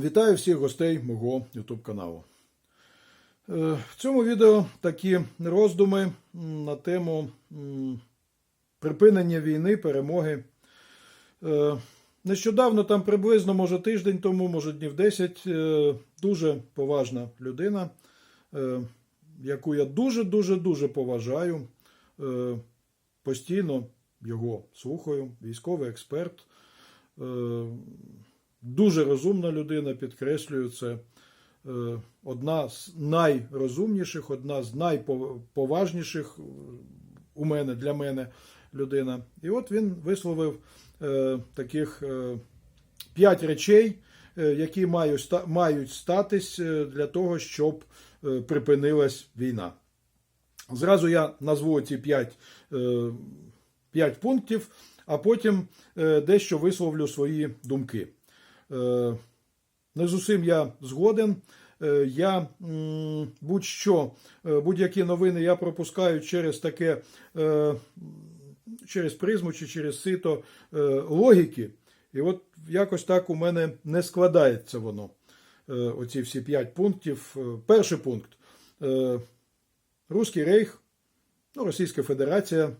Вітаю всіх гостей мого YouTube каналу. Е, В цьому відео такі роздуми на тему припинення війни, перемоги. Е, Нещодавно, там приблизно, може тиждень тому, може днів 10, е, дуже поважна людина, яку я дуже-дуже дуже поважаю. Постійно його слухаю, військовий експерт. Е, Дуже розумна людина, підкреслюю це. Е, Одна з найрозумніших, одна з найповажніших у мене для мене людина. І от він висловив е, таких е, п'ять речей, е, які мають, ста- мають статись е, для того, щоб е, припинилась війна. Зразу я назву ці п'ять, е, пунктів, а потім е, дещо висловлю свої думки. Не з усім я згоден. Е, Я будь-що, е, будь-які новини я пропускаю через таке, е, через призму чи через сито логіки. І от якось так у мене не складається воно. Оці всі п'ять пунктів. Перший пункт. Руський рейх, ну, Російська Федерація,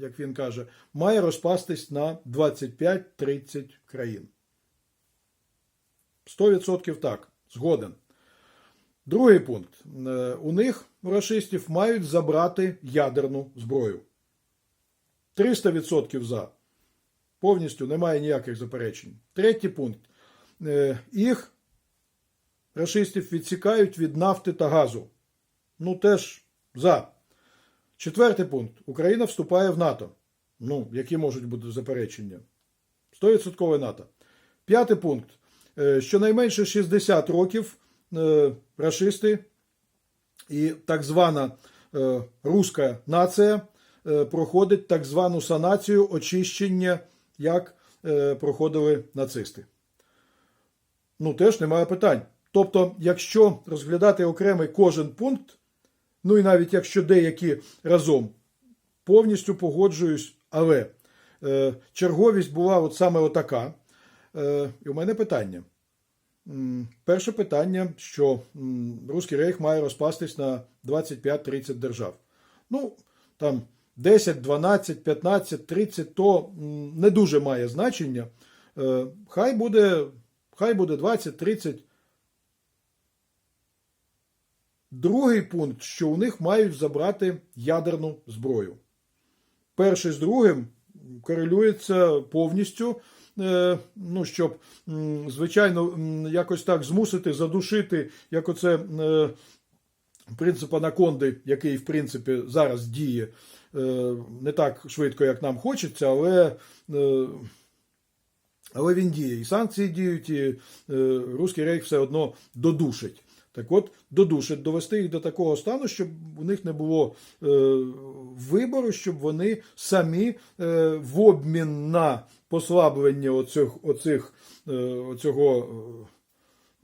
як він каже, має розпастись на 25-30 країн. 100% так, згоден. Другий пункт. Е, У них, у рашистів, мають забрати ядерну зброю. 300% за. Повністю немає ніяких заперечень. Третій пункт. Е, Їх рашистів відсікають від нафти та газу. Ну, теж за. Четвертий пункт. Україна вступає в НАТО. Ну, які можуть бути заперечення? 100% НАТО. П'ятий пункт. Е, Щонайменше 60 років е, рашисти і так звана е, руська нація проходить так звану санацію очищення, як проходили нацисти. Ну, теж немає питань. Тобто, якщо розглядати окремий кожен пункт, ну і навіть якщо деякі разом, повністю погоджуюсь, але черговість була от саме отака. Е, і у мене питання. Перше питання, що Руський рейх має розпастись на 25-30 держав. Ну, там 10, 12, 15, 30, то не дуже має значення. Е, Хай буде, хай буде 20, 30. Другий пункт, що у них мають забрати ядерну зброю. Перший з другим корелюється повністю. Е, Ну, щоб, звичайно, якось так змусити задушити, як оце е, принцип анаконди, який, в принципі, зараз діє е, не так швидко, як нам хочеться, але, але він діє. І санкції діють, і е, Руський рейх все одно додушить. Так от, додушить, довести їх до такого стану, щоб у них не було е, вибору, щоб вони самі е, в обмін на послаблення оцих, оцих, е, оцього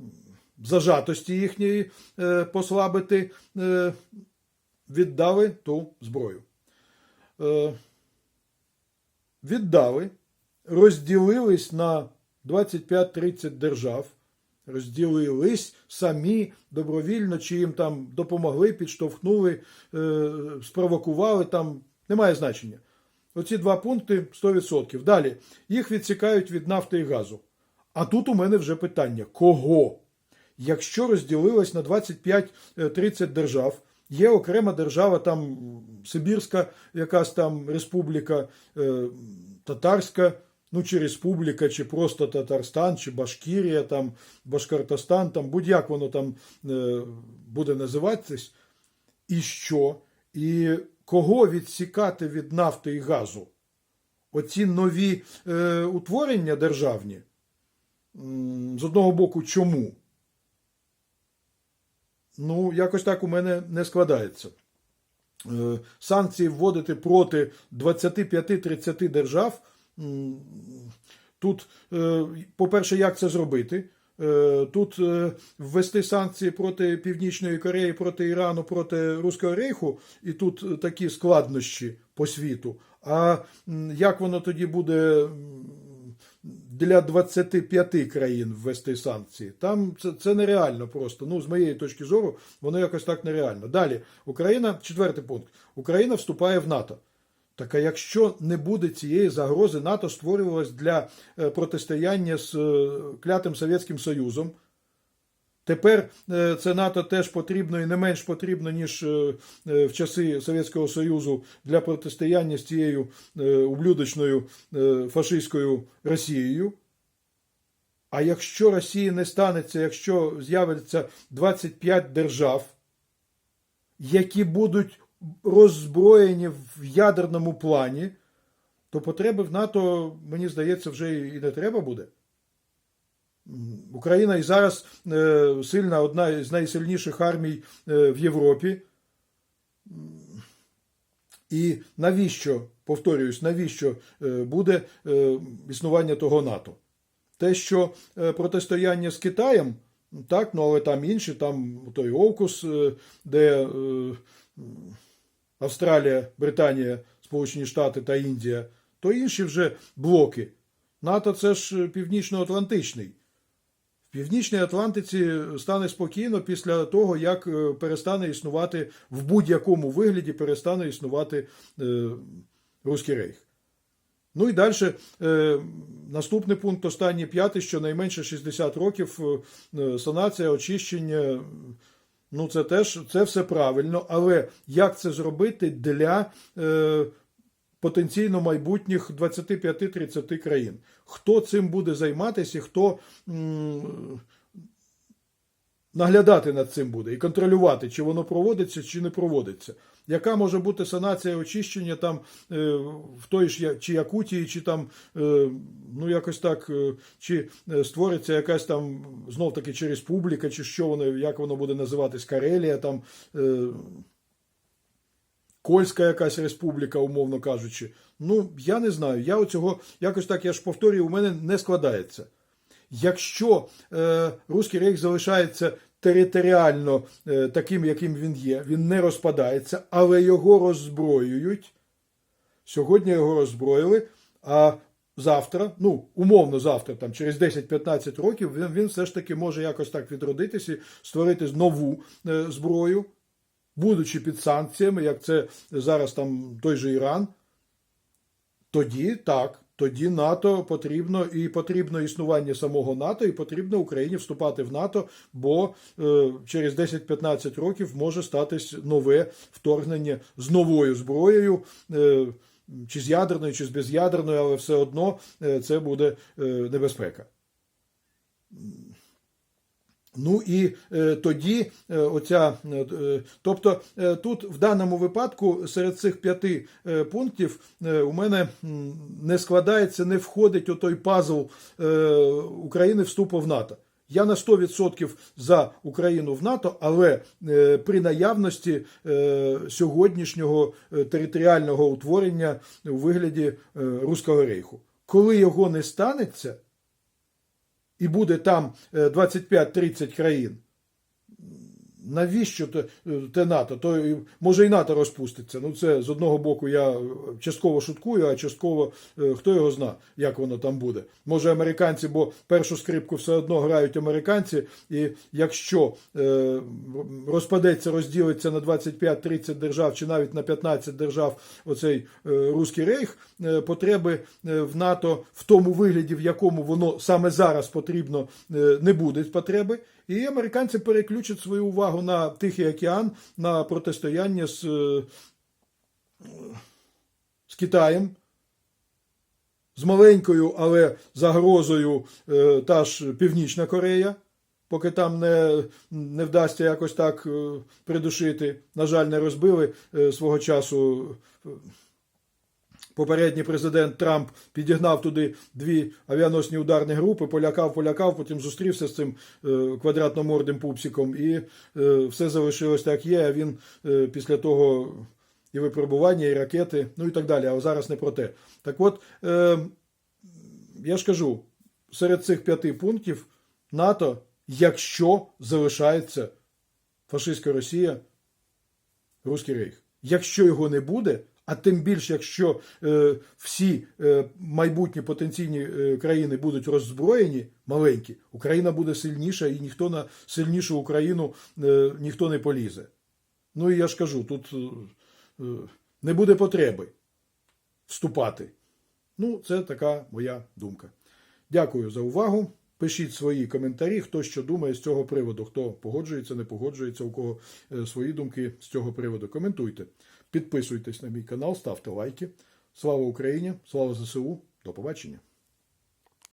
е, зажатості їхньої е, послабити, віддали ту зброю. Віддали, розділились на 25-30 держав, розділились самі добровільно, чи їм там допомогли, підштовхнули, спровокували, там немає значення. Оці два пункти 100%. Далі їх відсікають від нафти і газу. А тут у мене вже питання: кого? Якщо розділилось на 25-30 держав, є окрема держава, там Сибірська якась там республіка, е, татарська, ну чи республіка, чи просто Татарстан, чи Башкірія, там, Башкортостан, там будь-як воно там е, буде називатись. І що? І кого відсікати від нафти і газу? Оці нові е, утворення державні. З одного боку, чому? Ну, якось так у мене не складається. Е, Санкції вводити проти 25-30 держав. Тут, е, по-перше, як це зробити? Е, Тут е, ввести санкції проти Північної Кореї, проти Ірану, проти Руського Рейху, і тут е, такі складнощі по світу. А як воно тоді буде для 25 країн ввести санкції. Там це, це нереально просто. Ну, з моєї точки зору, воно якось так нереально. Далі, Україна, четвертий пункт. Україна вступає в НАТО. Так а якщо не буде цієї загрози, НАТО створювалось для е, протистояння з е, клятим Совєтським Союзом. Тепер е, це НАТО теж потрібно і не менш потрібно, ніж в часи Совєтського Союзу для протистояння з цією ублюдочною фашистською Росією. А якщо Росії не станеться, якщо з'явиться 25 держав, які будуть роззброєні в ядерному плані, то потреби в НАТО, мені здається, вже і не треба буде. Україна і зараз е, сильна, одна з найсильніших армій е, в Європі. І навіщо, повторююсь, навіщо е, буде існування того НАТО? Те, що протистояння з Китаєм, так, ну але там інші, там той Овкус, де Австралія, Британія, Сполучені Штати та Індія, то інші вже блоки. НАТО це ж північно-атлантичний. В Північній Атлантиці стане спокійно після того, як е, перестане існувати в будь-якому вигляді перестане існувати е, Руський Рейх. Ну і далі е, наступний пункт, останній п'ятий, що найменше 60 років е, санація, очищення. Ну, це теж це все правильно, але як це зробити для е, потенційно майбутніх 25-30 країн? Хто цим буде займатися, і хто м, наглядати над цим буде і контролювати, чи воно проводиться, чи не проводиться? Яка може бути санація очищення там е, в той ж чи Якутії, чи там е, ну якось так, е, чи створиться якась там знов таки чи республіка, чи що воно, як воно буде називатись, Карелія, там Кольська якась республіка, умовно кажучи. Ну, я не знаю. Я оцього якось так, я ж повторюю, у мене не складається. Якщо е, Руський Рейх залишається територіально е, таким, яким він є, він не розпадається, але його роззброюють. Сьогодні його роззброїли, а завтра, ну, умовно завтра, там, через 10-15 років, він, він все ж таки може якось так відродитися, і створити нову е, зброю, будучи під санкціями, як це зараз там той же Іран. Тоді так, тоді НАТО потрібно і потрібно існування самого НАТО, і потрібно Україні вступати в НАТО, бо е, через 10-15 років може статись нове вторгнення з новою зброєю. Е, чи з ядерною, чи з безядерною, але все одно е, це буде е, небезпека. Ну і е, тоді е, оця, е, е, тобто е, тут в даному випадку серед цих п'яти е, пунктів е, у мене не складається, не входить у той пазл е, України вступу в НАТО. Я на 100% за Україну в НАТО, але е, при наявності е, сьогоднішнього е, територіального утворення у вигляді е, Руського рейху. Коли його не станеться, і буде там е, 25-30 країн. Навіщо те, те НАТО? То може і НАТО розпуститься. Ну це з одного боку я частково шуткую, а частково е, хто його зна, як воно там буде. Може американці, бо першу скрипку все одно грають американці, і якщо е, розпадеться, розділиться на 25-30 держав чи навіть на 15 держав оцей е, Руський рейх, е, потреби е, в НАТО в тому вигляді, в якому воно саме зараз потрібно, е, не буде потреби. І американці переключать свою увагу на Тихий океан, на протистояння з, е, з Китаєм, з маленькою, але загрозою е, та ж Північна Корея, поки там не, не вдасться якось так е, придушити. На жаль, не розбили свого часу. Попередній президент Трамп підігнав туди дві авіаносні ударні групи, полякав, полякав, потім зустрівся з цим е, квадратномордим пупсиком, і е, все залишилось так є. А він е, після того і випробування, і ракети, ну і так далі. А зараз не про те. Так от, я ж кажу, серед цих п'яти пунктів НАТО, якщо залишається фашистська Росія, Руський рейх. Якщо його не буде, А тим більше, якщо е, всі е, майбутні потенційні е, країни будуть роззброєні, маленькі, Україна буде сильніша, і ніхто на сильнішу Україну е, ніхто не полізе. Ну і я ж кажу, тут е, е, не буде потреби вступати. Ну, це така моя думка. Дякую за увагу. Пишіть свої коментарі, хто що думає з цього приводу, хто погоджується, не погоджується, у кого е, свої думки з цього приводу. Коментуйте. Підписуйтесь на мій канал, ставте лайки. Слава Україні! Слава ЗСУ! До побачення!